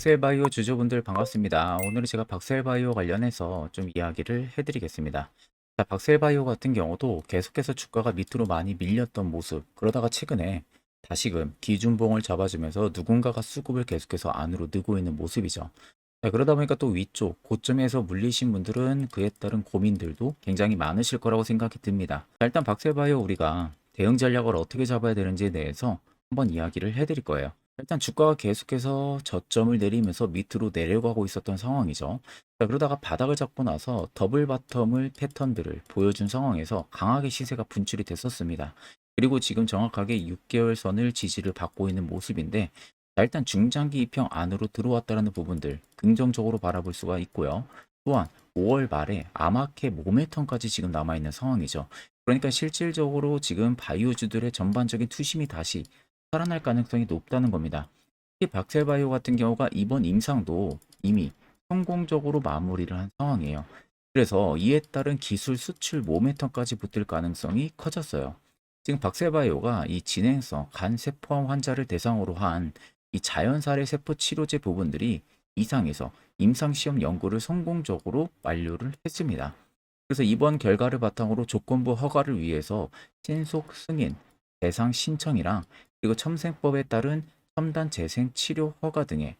박셀바이오 주주분들 반갑습니다. 오늘은 제가 박셀바이오 관련해서 좀 이야기를 해드리겠습니다. 자, 박셀바이오 같은 경우도 계속해서 주가가 밑으로 많이 밀렸던 모습, 그러다가 최근에 다시금 기준봉을 잡아주면서 누군가가 수급을 계속해서 안으로 넣고 있는 모습이죠. 자, 그러다 보니까 또 위쪽 고점에서 물리신 분들은 그에 따른 고민들도 굉장히 많으실 거라고 생각이 듭니다. 자, 일단 박셀바이오 우리가 대응 전략을 어떻게 잡아야 되는지에 대해서 한번 이야기를 해드릴 거예요. 일단 주가가 계속해서 저점을 내리면서 밑으로 내려가고 있었던 상황이죠. 자, 그러다가 바닥을 잡고 나서 더블 바텀을 패턴들을 보여준 상황에서 강하게 시세가 분출이 됐었습니다. 그리고 지금 정확하게 6개월 선을 지지를 받고 있는 모습인데 자, 일단 중장기 입형 안으로 들어왔다는 부분들 긍정적으로 바라볼 수가 있고요. 또한 5월 말에 아마케 모메텀까지 지금 남아있는 상황이죠. 그러니까 실질적으로 지금 바이오주들의 전반적인 투심이 다시 살아날 가능성이 높다는 겁니다. 특히 박셀바이오 같은 경우가 이번 임상도 이미 성공적으로 마무리를 한 상황이에요. 그래서 이에 따른 기술 수출 모멘텀까지 붙을 가능성이 커졌어요. 지금 박셀바이오가 이 진행성 간 세포암 환자를 대상으로 한 이 자연사례 세포 치료제 부분들이 이상에서 임상 시험 연구를 성공적으로 완료를 했습니다. 그래서 이번 결과를 바탕으로 조건부 허가를 위해서 신속 승인, 대상 신청이랑 그리고 첨생법에 따른 첨단 재생 치료 허가 등의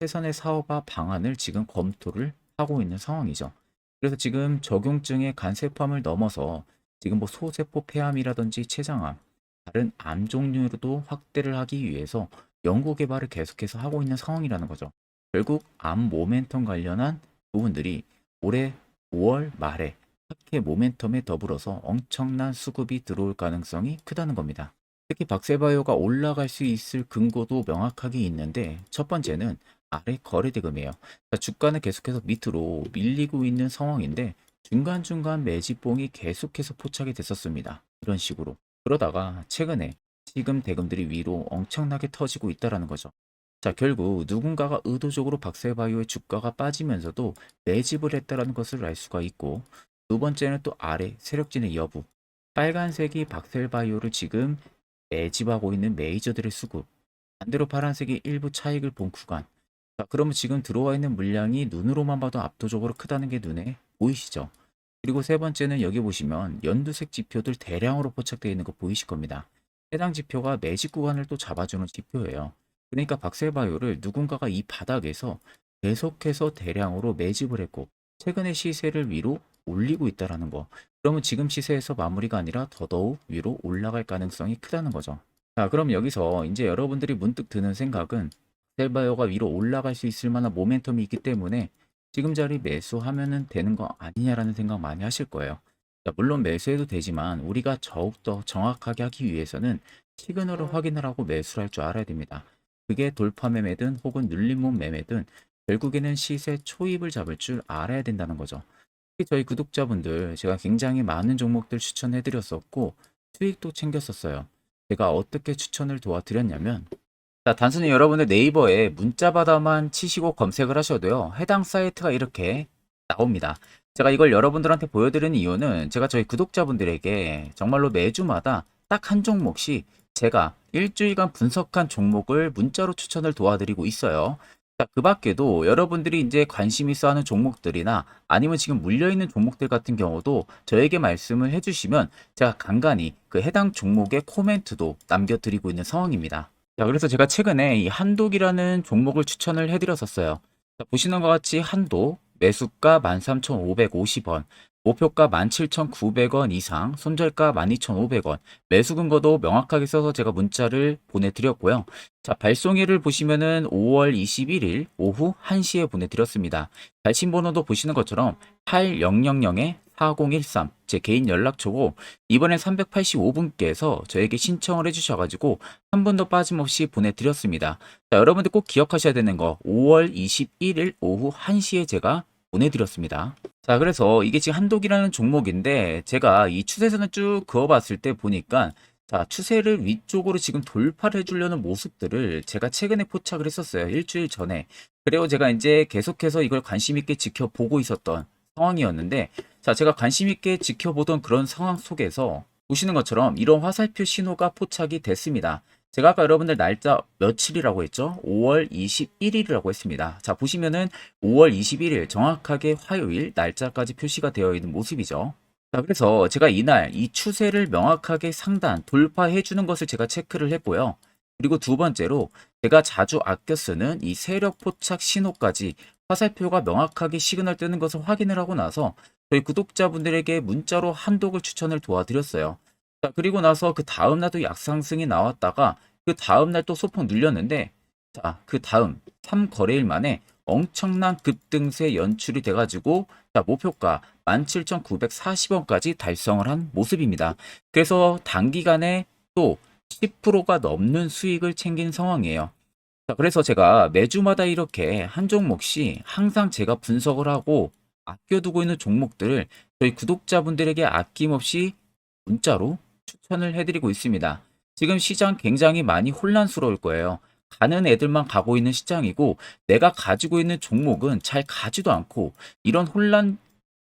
최선의 사업화 방안을 지금 검토를 하고 있는 상황이죠. 그래서 지금 적용증의 간세포암을 넘어서 지금 뭐 소세포 폐암이라든지 췌장암, 다른 암 종류로도 확대를 하기 위해서 연구 개발을 계속해서 하고 있는 상황이라는 거죠. 결국 암 모멘텀 관련한 부분들이 올해 5월 말에 학회 모멘텀에 더불어서 엄청난 수급이 들어올 가능성이 크다는 겁니다. 특히 박세바이오가 올라갈 수 있을 근거도 명확하게 있는데 첫 번째는 아래 거래대금이에요. 자, 주가는 계속해서 밑으로 밀리고 있는 상황인데 중간중간 매집봉이 계속해서 포착이 됐었습니다. 이런 식으로. 그러다가 최근에 지금 대금들이 위로 엄청나게 터지고 있다라는 거죠. 자, 결국 누군가가 의도적으로 박세바이오의 주가가 빠지면서도 매집을 했다라는 것을 알 수가 있고 두 번째는 또 아래 세력진의 여부. 빨간색이 박셀바이오를 지금 매집하고 있는 메이저들의 수급. 반대로 파란색이 일부 차익을 본 구간. 자, 그러면 지금 들어와 있는 물량이 눈으로만 봐도 압도적으로 크다는 게 눈에 보이시죠? 그리고 세 번째는 여기 보시면 연두색 지표들 대량으로 포착되어 있는 거 보이실 겁니다. 해당 지표가 매집 구간을 또 잡아주는 지표예요. 그러니까 박셀바이오를 누군가가 이 바닥에서 계속해서 대량으로 매집을 했고 최근의 시세를 위로 올리고 있다라는 거. 그러면 지금 시세에서 마무리가 아니라 더더욱 위로 올라갈 가능성이 크다는 거죠. 자, 그럼 여기서 이제 여러분들이 문득 드는 생각은 셀바이오가 위로 올라갈 수 있을 만한 모멘텀이 있기 때문에 지금 자리 매수하면은 되는 거 아니냐라는 생각 많이 하실 거예요. 자, 물론 매수해도 되지만 우리가 더욱더 정확하게 하기 위해서는 시그널을 확인을 하고 매수를 할 줄 알아야 됩니다. 그게 돌파 매매든 혹은 눌림목 매매든 결국에는 시세 초입을 잡을 줄 알아야 된다는 거죠. 특히 저희 구독자분들 제가 굉장히 많은 종목들 추천해 드렸었고 수익도 챙겼었어요. 제가 어떻게 추천을 도와드렸냐면 자, 단순히 여러분들 네이버에 문자바다만 치시고 검색을 하셔도요. 해당 사이트가 이렇게 나옵니다. 제가 이걸 여러분들한테 보여드리는 이유는 제가 저희 구독자분들에게 정말로 매주마다 딱 한 종목씩 제가 일주일간 분석한 종목을 문자로 추천을 도와드리고 있어요. 자, 그 밖에도 여러분들이 이제 관심 있어 하는 종목들이나 아니면 지금 물려있는 종목들 같은 경우도 저에게 말씀을 해주시면 제가 간간히 그 해당 종목의 코멘트도 남겨드리고 있는 상황입니다. 자, 그래서 제가 최근에 이 한독이라는 종목을 추천을 해드렸었어요. 자, 보시는 것 같이 한독 매수가 13,550원, 목표가 17,900원 이상, 손절가 12,500원, 매수 근거도 명확하게 써서 제가 문자를 보내드렸고요. 자, 발송일을 보시면은 5월 21일 오후 1시에 보내드렸습니다. 발신 번호도 보시는 것처럼 8000에 4013, 제 개인 연락처고, 이번에 385분께서 저에게 신청을 해주셔가지고, 한 분도 빠짐없이 보내드렸습니다. 자, 여러분들 꼭 기억하셔야 되는 거, 5월 21일 오후 1시에 제가 보내드렸습니다. 자, 그래서 이게 지금 한독이라는 종목인데, 제가 이 추세선을 쭉 그어봤을 때 보니까, 자, 추세를 위쪽으로 지금 돌파를 해주려는 모습들을 제가 최근에 포착을 했었어요. 일주일 전에. 그리고 제가 이제 계속해서 이걸 관심있게 지켜보고 있었던 상황이었는데, 자, 제가 관심있게 지켜보던 그런 상황 속에서 보시는 것처럼 이런 화살표 신호가 포착이 됐습니다. 제가 아까 여러분들 날짜 며칠이라고 했죠? 5월 21일이라고 했습니다. 자, 보시면은 5월 21일 정확하게 화요일 날짜까지 표시가 되어 있는 모습이죠. 자, 그래서 제가 이날 이 추세를 명확하게 상단 돌파해 주는 것을 제가 체크를 했고요. 그리고 두 번째로 제가 자주 아껴 쓰는 이 세력 포착 신호까지 화살표가 명확하게 시그널 뜨는 것을 확인을 하고 나서 저희 구독자분들에게 문자로 한독을 추천을 도와드렸어요. 자, 그리고 나서 그 다음 날도 약상승이 나왔다가 그 다음 날 또 소폭 눌렸는데 자, 그 다음 3거래일 만에 엄청난 급등세 연출이 돼가지고 자, 목표가 17,940원까지 달성을 한 모습입니다. 그래서 단기간에 또 10%가 넘는 수익을 챙긴 상황이에요. 자, 그래서 제가 매주마다 이렇게 한 종목씩 항상 제가 분석을 하고 아껴두고 있는 종목들을 저희 구독자분들에게 아낌없이 문자로 추천을 해드리고 있습니다. 지금 시장 굉장히 많이 혼란스러울 거예요. 가는 애들만 가고 있는 시장이고 내가 가지고 있는 종목은 잘 가지도 않고 이런 혼란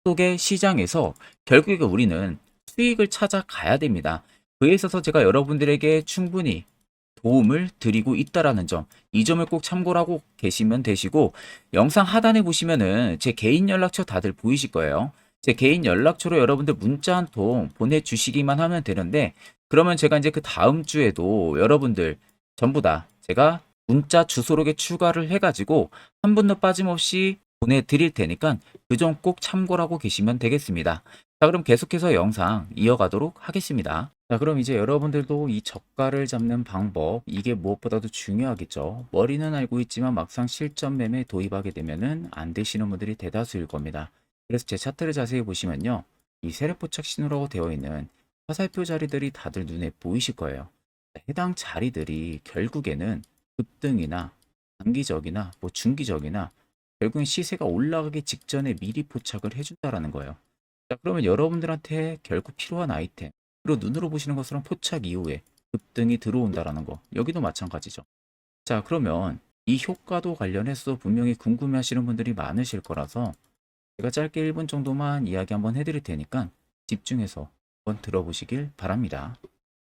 속의 시장에서 결국에 우리는 수익을 찾아가야 됩니다. 그에 있어서 제가 여러분들에게 충분히 도움을 드리고 있다라는 점, 이 점을 꼭 참고를 하고 계시면 되시고, 영상 하단에 보시면은 제 개인 연락처 다들 보이실 거예요. 제 개인 연락처로 여러분들 문자 한 통 보내주시기만 하면 되는데, 그러면 제가 이제 그 다음 주에도 여러분들 전부 다 제가 문자 주소록에 추가를 해가지고 한 분도 빠짐없이 보내드릴 테니까 그 점 꼭 참고를 하고 계시면 되겠습니다. 자, 그럼 계속해서 영상 이어가도록 하겠습니다. 자, 그럼 이제 여러분들도 이 저가를 잡는 방법, 이게 무엇보다도 중요하겠죠. 머리는 알고 있지만 막상 실전 매매 도입하게 되면은 안 되시는 분들이 대다수일 겁니다. 그래서 제 차트를 자세히 보시면요. 이 세력 포착 신호라고 되어 있는 화살표 자리들이 다들 눈에 보이실 거예요. 해당 자리들이 결국에는 급등이나 단기적이나 뭐 중기적이나 결국엔 시세가 올라가기 직전에 미리 포착을 해준다라는 거예요. 자, 그러면 여러분들한테 결국 필요한 아이템, 그리고 눈으로 보시는 것처럼 포착 이후에 급등이 들어온다라는 거, 여기도 마찬가지죠. 자, 그러면 이 효과도 관련해서 분명히 궁금해 하시는 분들이 많으실 거라서 제가 짧게 1분 정도만 이야기 한번 해드릴 테니까 집중해서 한번 들어보시길 바랍니다.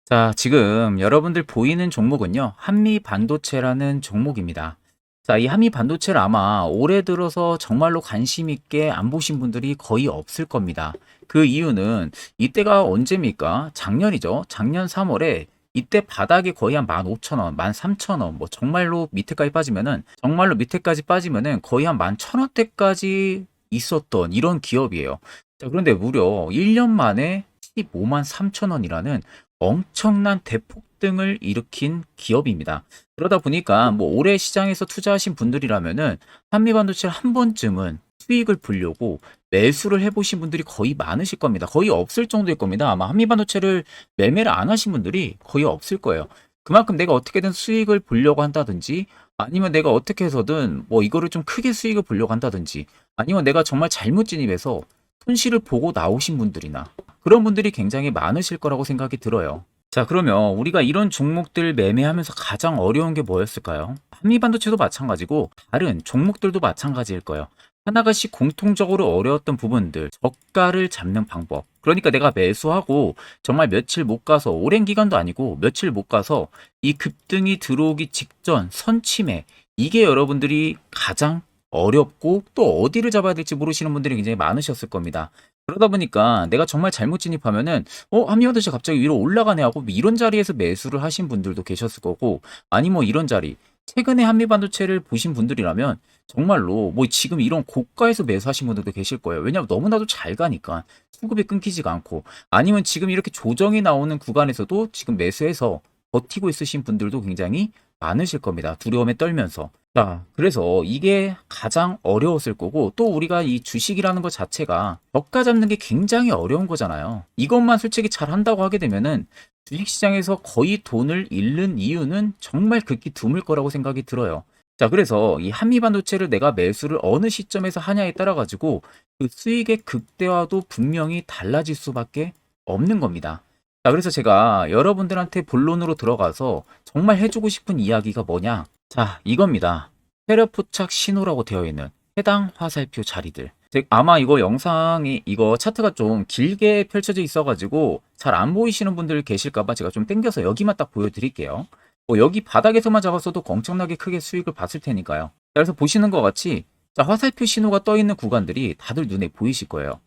자, 지금 여러분들 보이는 종목은요, 한미 반도체라는 종목입니다. 자, 이 한미 반도체를 아마 올해 들어서 정말로 관심 있게 안 보신 분들이 거의 없을 겁니다. 그 이유는 이때가 언제입니까? 작년이죠. 작년 3월에 이때 바닥이 거의 한 15,000원, 13,000원, 뭐 정말로 밑에까지 빠지면은 정말로 밑에까지 빠지면은 거의 한 11,000원대까지 있었던 이런 기업이에요. 자, 그런데 무려 1년 만에 15만 3천 원이라는 엄청난 대폭등을 일으킨 기업입니다. 그러다 보니까 뭐 올해 시장에서 투자하신 분들이라면은 한미반도체를 한 번쯤은 수익을 보려고 매수를 해보신 분들이 거의 많으실 겁니다. 거의 없을 정도일 겁니다. 아마 한미반도체를 매매를 안 하신 분들이 거의 없을 거예요. 그만큼 내가 어떻게든 수익을 보려고 한다든지 아니면 내가 어떻게 해서든 뭐 이거를 좀 크게 수익을 보려고 한다든지 아니면 내가 정말 잘못 진입해서 손실을 보고 나오신 분들이나 그런 분들이 굉장히 많으실 거라고 생각이 들어요. 자, 그러면 우리가 이런 종목들 매매하면서 가장 어려운 게 뭐였을까요? 한미반도체도 마찬가지고 다른 종목들도 마찬가지일 거예요. 하나가씩 공통적으로 어려웠던 부분들, 저가를 잡는 방법. 그러니까 내가 매수하고 정말 며칠 못 가서 오랜 기간도 아니고 며칠 못 가서 이 급등이 들어오기 직전 선침해 이게 여러분들이 가장 어렵고 또 어디를 잡아야 될지 모르시는 분들이 굉장히 많으셨을 겁니다. 그러다 보니까 내가 정말 잘못 진입하면은 어 한미반도체 갑자기 위로 올라가네 하고 뭐 이런 자리에서 매수를 하신 분들도 계셨을 거고 아니 뭐 이런 자리 최근에 한미반도체를 보신 분들이라면 정말로 뭐 지금 이런 고가에서 매수하신 분들도 계실 거예요. 왜냐하면 너무나도 잘 가니까 수급이 끊기지가 않고 아니면 지금 이렇게 조정이 나오는 구간에서도 지금 매수해서 버티고 있으신 분들도 굉장히 많으실 겁니다. 두려움에 떨면서. 자, 그래서 이게 가장 어려웠을 거고 또 우리가 이 주식이라는 것 자체가 저가 잡는 게 굉장히 어려운 거잖아요. 이것만 솔직히 잘 한다고 하게 되면은 주식시장에서 거의 돈을 잃는 이유는 정말 극히 드물 거라고 생각이 들어요. 자, 그래서 이 한미 반도체를 내가 매수를 어느 시점에서 하냐에 따라 가지고 그 수익의 극대화도 분명히 달라질 수밖에 없는 겁니다. 자, 그래서 제가 여러분들한테 본론으로 들어가서 정말 해주고 싶은 이야기가 뭐냐? 자, 이겁니다. 세력 포착 신호라고 되어 있는 해당 화살표 자리들. 즉, 아마 이거 영상이 이거 차트가 좀 길게 펼쳐져 있어가지고 잘 안 보이시는 분들 계실까봐 제가 좀 땡겨서 여기만 딱 보여드릴게요. 뭐 여기 바닥에서만 잡았어도 엄청나게 크게 수익을 봤을 테니까요. 자, 그래서 보시는 것 같이 자, 화살표 신호가 떠 있는 구간들이 다들 눈에 보이실 거예요.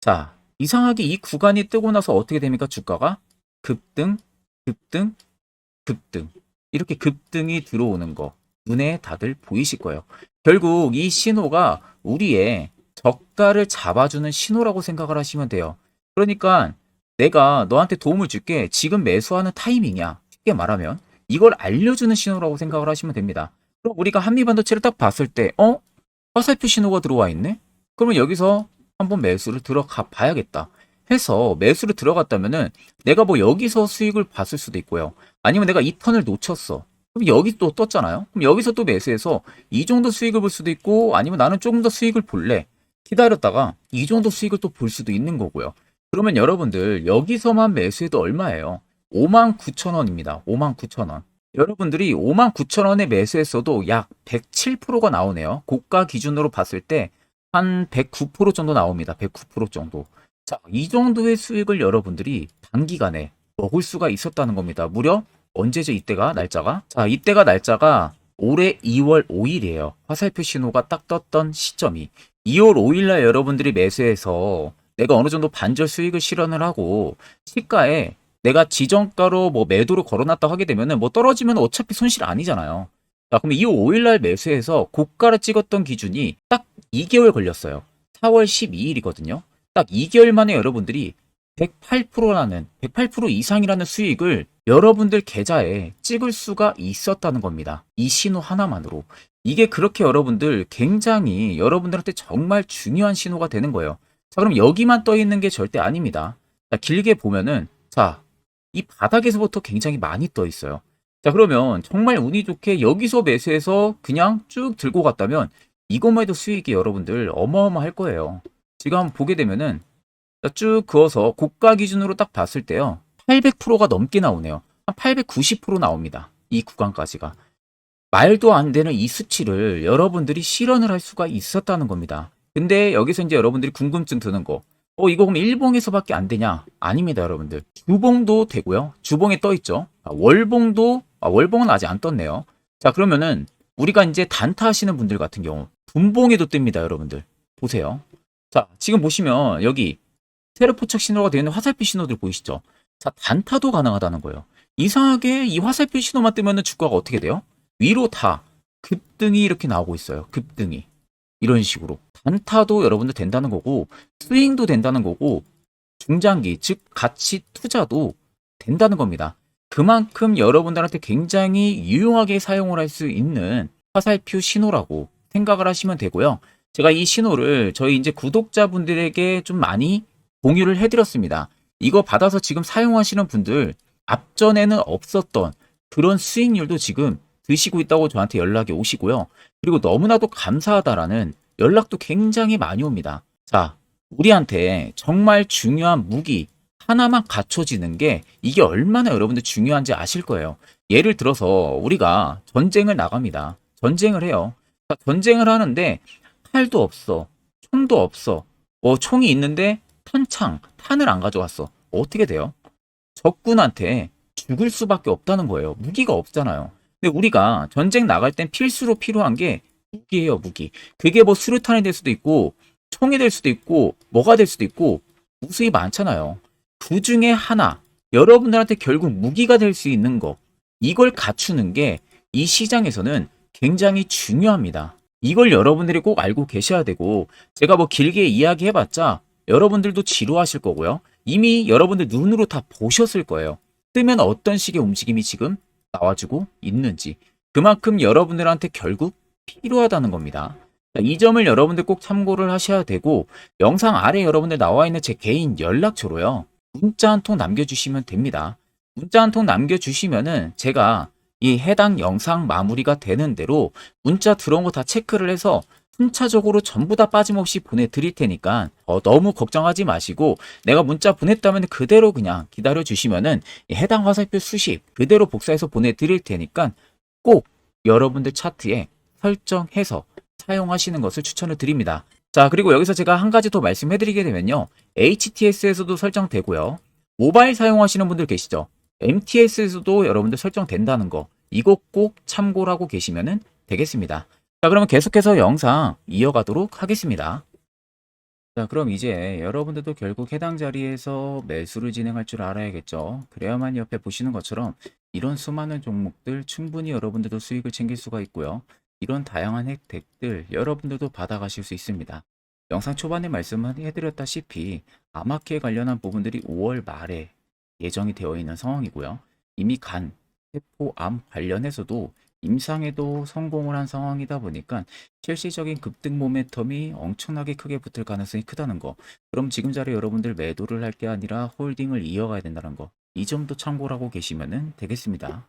자, 이상하게 이 구간이 뜨고 나서 어떻게 됩니까? 주가가 급등, 급등, 급등. 이렇게 급등이 들어오는 거 눈에 다들 보이실 거예요. 결국 이 신호가 우리의 저가를 잡아주는 신호라고 생각을 하시면 돼요. 그러니까 내가 너한테 도움을 줄게. 지금 매수하는 타이밍이야. 쉽게 말하면 이걸 알려주는 신호라고 생각을 하시면 됩니다. 그럼 우리가 한미 반도체를 딱 봤을 때, 어? 화살표 신호가 들어와 있네? 그러면 여기서 한번 매수를 들어가 봐야겠다. 해서 매수를 들어갔다면은 내가 뭐 여기서 수익을 봤을 수도 있고요. 아니면 내가 이 턴을 놓쳤어. 그럼 여기 또 떴잖아요. 그럼 여기서 또 매수해서 이 정도 수익을 볼 수도 있고 아니면 나는 조금 더 수익을 볼래. 기다렸다가 이 정도 수익을 또 볼 수도 있는 거고요. 그러면 여러분들 여기서만 매수해도 얼마예요? 59,000원입니다. 59,000원. 여러분들이 59,000원에 매수했어도 약 107%가 나오네요. 고가 기준으로 봤을 때 한 109% 정도 나옵니다. 109% 정도. 자, 이 정도의 수익을 여러분들이 단기간에 먹을 수가 있었다는 겁니다. 무려 언제죠? 이때가 날짜가? 자, 이때가 날짜가 올해 2월 5일이에요. 화살표 신호가 딱 떴던 시점이 2월 5일날 여러분들이 매수해서 내가 어느 정도 반절 수익을 실현을 하고 시가에 내가 지정가로 뭐 매도를 걸어놨다 하게 되면은 뭐 떨어지면 어차피 손실 아니잖아요. 자, 그럼 2월 5일날 매수해서 고가를 찍었던 기준이 딱 2개월 걸렸어요. 4월 12일이거든요. 딱 2개월 만에 여러분들이 108%라는 108% 이상이라는 수익을 여러분들 계좌에 찍을 수가 있었다는 겁니다. 이 신호 하나만으로. 이게 그렇게 여러분들 굉장히 여러분들한테 정말 중요한 신호가 되는 거예요. 자, 그럼 여기만 떠 있는 게 절대 아닙니다. 자, 길게 보면은 자, 이 바닥에서부터 굉장히 많이 떠 있어요. 자, 그러면 정말 운이 좋게 여기서 매수해서 그냥 쭉 들고 갔다면 이것만 해도 수익이 여러분들 어마어마할 거예요. 지금 한번 보게 되면은 자, 쭉 그어서 고가 기준으로 딱 봤을 때요. 800%가 넘게 나오네요. 한 890% 나옵니다. 이 구간까지가. 말도 안 되는 이 수치를 여러분들이 실현을 할 수가 있었다는 겁니다. 근데 여기서 이제 여러분들이 궁금증 드는 거. 어, 이거 그럼 일봉에서밖에 안 되냐? 아닙니다, 여러분들. 주봉도 되고요. 주봉에 떠 있죠. 아, 월봉도, 아, 월봉은 아직 안 떴네요. 자, 그러면은 우리가 이제 단타 하시는 분들 같은 경우 분봉에도 뜹니다, 여러분들. 보세요. 자, 지금 보시면 여기 세로 포착 신호가 되어 있는 화살표 신호들 보이시죠? 자, 단타도 가능하다는 거예요. 이상하게 이 화살표 신호만 뜨면은 주가가 어떻게 돼요? 위로 다 급등이 이렇게 나오고 있어요. 급등이. 이런 식으로. 단타도 여러분들 된다는 거고, 스윙도 된다는 거고, 중장기, 즉, 가치 투자도 된다는 겁니다. 그만큼 여러분들한테 굉장히 유용하게 사용을 할 수 있는 화살표 신호라고 생각을 하시면 되고요. 제가 이 신호를 저희 이제 구독자분들에게 좀 많이 공유를 해드렸습니다. 이거 받아서 지금 사용하시는 분들 앞전에는 없었던 그런 수익률도 지금 드시고 있다고 저한테 연락이 오시고요. 그리고 너무나도 감사하다라는 연락도 굉장히 많이 옵니다. 자, 우리한테 정말 중요한 무기 하나만 갖춰지는 게 이게 얼마나 여러분들 중요한지 아실 거예요. 예를 들어서 우리가 전쟁을 나갑니다. 전쟁을 해요. 자, 전쟁을 하는데 칼도 없어. 총도 없어. 뭐 총이 있는데 탄창, 탄을 안 가져왔어. 어떻게 돼요? 적군한테 죽을 수밖에 없다는 거예요. 무기가 없잖아요. 근데 우리가 전쟁 나갈 땐 필수로 필요한 게 무기예요, 무기. 그게 뭐 수류탄이 될 수도 있고, 총이 될 수도 있고, 뭐가 될 수도 있고, 무수히 많잖아요. 그 중에 하나, 여러분들한테 결국 무기가 될 수 있는 거, 이걸 갖추는 게 이 시장에서는 굉장히 중요합니다. 이걸 여러분들이 꼭 알고 계셔야 되고, 제가 뭐 길게 이야기해봤자 여러분들도 지루하실 거고요. 이미 여러분들 눈으로 다 보셨을 거예요. 뜨면 어떤 식의 움직임이 지금 나와주고 있는지. 그만큼 여러분들한테 결국 필요하다는 겁니다. 자, 이 점을 여러분들 꼭 참고를 하셔야 되고, 영상 아래 여러분들 나와 있는 제 개인 연락처로요. 문자 한 통 남겨주시면 됩니다. 문자 한 통 남겨주시면은 제가 이 해당 영상 마무리가 되는 대로 문자 들어온 거 다 체크를 해서 순차적으로 전부 다 빠짐없이 보내드릴 테니까 어, 너무 걱정하지 마시고 내가 문자 보냈다면 그대로 그냥 기다려 주시면은 해당 화살표 수십 그대로 복사해서 보내드릴 테니까 꼭 여러분들 차트에 설정해서 사용하시는 것을 추천을 드립니다. 자 그리고 여기서 제가 한 가지 더 말씀해드리게 되면요 HTS에서도 설정되고요 모바일 사용하시는 분들 계시죠 MTS에서도 여러분들 설정된다는 거 이거 꼭 참고를 하고 계시면 되겠습니다. 자, 그러면 계속해서 영상 이어가도록 하겠습니다. 자, 그럼 이제 여러분들도 결국 해당 자리에서 매수를 진행할 줄 알아야겠죠. 그래야만 옆에 보시는 것처럼 이런 수많은 종목들 충분히 여러분들도 수익을 챙길 수가 있고요. 이런 다양한 혜택들 여러분들도 받아가실 수 있습니다. 영상 초반에 말씀해드렸다시피 아마키에 관련한 부분들이 5월 말에 예정이 되어 있는 상황이고요. 이미 간, 세포, 암 관련해서도 임상에도 성공을 한 상황이다 보니까 실질적인 급등 모멘텀이 엄청나게 크게 붙을 가능성이 크다는 거. 그럼 지금 자리에 여러분들 매도를 할 게 아니라 홀딩을 이어가야 된다는 거. 이 점도 참고를 하고 계시면 되겠습니다.